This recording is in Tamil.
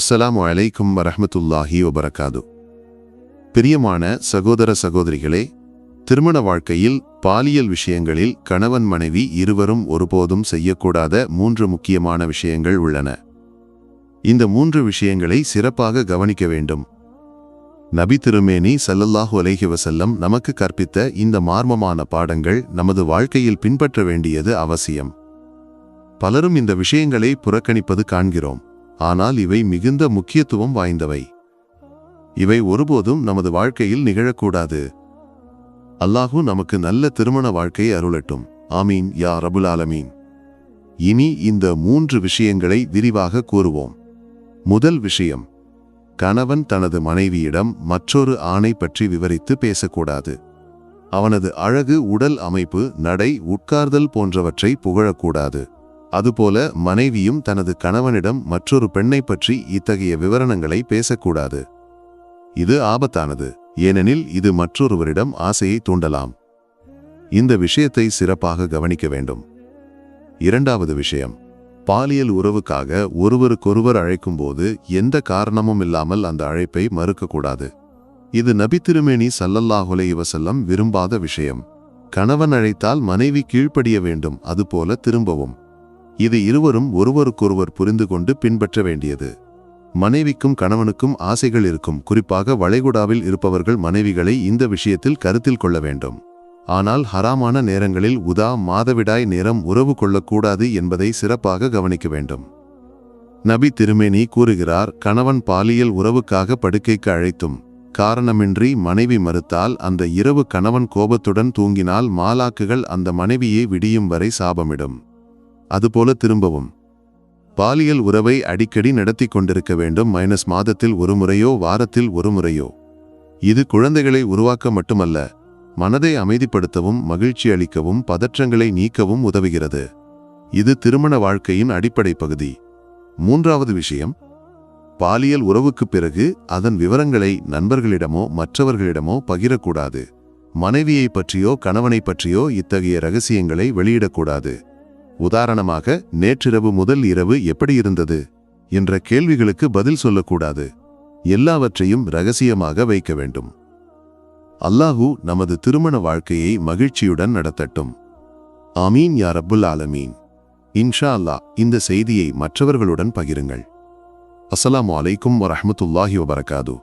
அஸ்ஸலாமு அலைக்கும் வரஹமத்துல்லாஹி வபரகாது. பிரியமான சகோதர சகோதரிகளே திருமண வாழ்க்கையில் பாலியல் விஷயங்களில் கணவன் மனைவி இருவரும் ஒருபோதும் செய்யக்கூடாத மூன்று முக்கியமான விஷயங்கள் உள்ளன. இந்த மூன்று விஷயங்களை சிறப்பாக கவனிக்க வேண்டும். நபி திருமேனி சல்லல்லாஹு அலைஹி வஸல்லம் நமக்கு கற்பித்த இந்த மார்மமான பாடங்கள் நமது வாழ்க்கையில் பின்பற்ற வேண்டியது அவசியம். பலரும் இந்த விஷயங்களை புறக்கணிப்பது காண்கிறோம். ஆனால் இவை மிகுந்த முக்கியத்துவம் வாய்ந்தவை. இவை ஒருபோதும் நமது வாழ்க்கையில் நிகழக்கூடாது. அல்லாஹு நமக்கு நல்ல திருமண வாழ்க்கையை அருளட்டும். ஆமீன் யா ரபுல் ஆலமீன். இனி இந்த மூன்று விஷயங்களை விரிவாக கூறுவோம். முதல் விஷயம் கணவன் தனது மனைவியிடம் மற்றொரு ஆணை பற்றி விவரித்து பேசக்கூடாது. அவனது அழகு உடல் அமைப்பு நடை உட்கார்தல் போன்றவற்றை புகழக்கூடாது. அதுபோல மனைவியும் தனது கணவனிடம் மற்றொரு பெண்ணை பற்றி இத்தகைய விவரணங்களை பேசக்கூடாது. இது ஆபத்தானது ஏனெனில் இது மற்றொருவரிடம் ஆசையை தூண்டலாம். இந்த விஷயத்தை சிறப்பாக கவனிக்க வேண்டும். இரண்டாவது விஷயம் பாலியல் உறவுக்காக ஒருவருக்கொருவர் அழைக்கும்போது எந்த காரணமும் இல்லாமல் அந்த அழைப்பை மறுக்கக்கூடாது. இது நபி திருமேனி சல்லல்லாஹுலை வசல்லம் விரும்பாத விஷயம். கணவன் அழைத்தால் மனைவி கீழ்ப்படிய வேண்டும் அதுபோல திரும்பவும். இது இருவரும் ஒருவருக்கொருவர் புரிந்து கொண்டு பின்பற்ற வேண்டியது. மனைவிக்கும் கணவனுக்கும் ஆசைகள் இருக்கும். குறிப்பாக வளைகுடாவில் இருப்பவர்கள் மனைவிகளை இந்த விஷயத்தில் கருத்தில் கொள்ள வேண்டும். ஆனால் ஹராமான நேரங்களில் உதா மாதவிடாய் நேரம் உறவு கொள்ளக்கூடாது என்பதை சிறப்பாக கவனிக்க வேண்டும். நபி திருமேனி கூறுகிறார் கணவன் பாலியல் உறவுக்காக படுக்கைக்கு அழைத்தும் காரணமின்றி மனைவி மறுத்தால் அந்த இரவு கணவன் கோபத்துடன் தூங்கினால் மாலாக்குகள் அந்த மனைவியை விடியும் வரை சாபமிடும். அதுபோல திரும்பவும். பாலியல் உறவை அடிக்கடி நடத்தி கொண்டிருக்க வேண்டும் மைனஸ் மாதத்தில் ஒரு முறையோ வாரத்தில் ஒரு முறையோ. இது குழந்தைகளை உருவாக்க மட்டுமல்ல மனதை அமைதிப்படுத்தவும் மகிழ்ச்சி அளிக்கவும் பதற்றங்களை நீக்கவும் உதவுகிறது. இது திருமண வாழ்க்கையின் அடிப்படை பகுதி. மூன்றாவது விஷயம் பாலியல் உறவுக்குப் பிறகு அதன் விவரங்களை நண்பர்களிடமோ மற்றவர்களிடமோ பகிரக்கூடாது. மனைவியை பற்றியோ கணவனை பற்றியோ இத்தகைய ரகசியங்களை வெளியிடக்கூடாது. உதாரணமாக நேற்றிரவு முதல் இரவு எப்படி இருந்தது? என்ற கேள்விகளுக்கு பதில் சொல்லக்கூடாது. எல்லாவற்றையும் ரகசியமாக வைக்க வேண்டும். அல்லாஹு நமது திருமண வாழ்க்கையை மகிழ்ச்சியுடன் நடத்தட்டும். ஆமீன் யா ரப்புல் ஆலமீன். இன்ஷா அல்லாஹ் இந்த செய்தியை மற்றவர்களுடன் பகிருங்கள். அஸ்ஸலாமு அலைக்கும் வரஹ்மத்துல்லாஹி வபரகாதூ.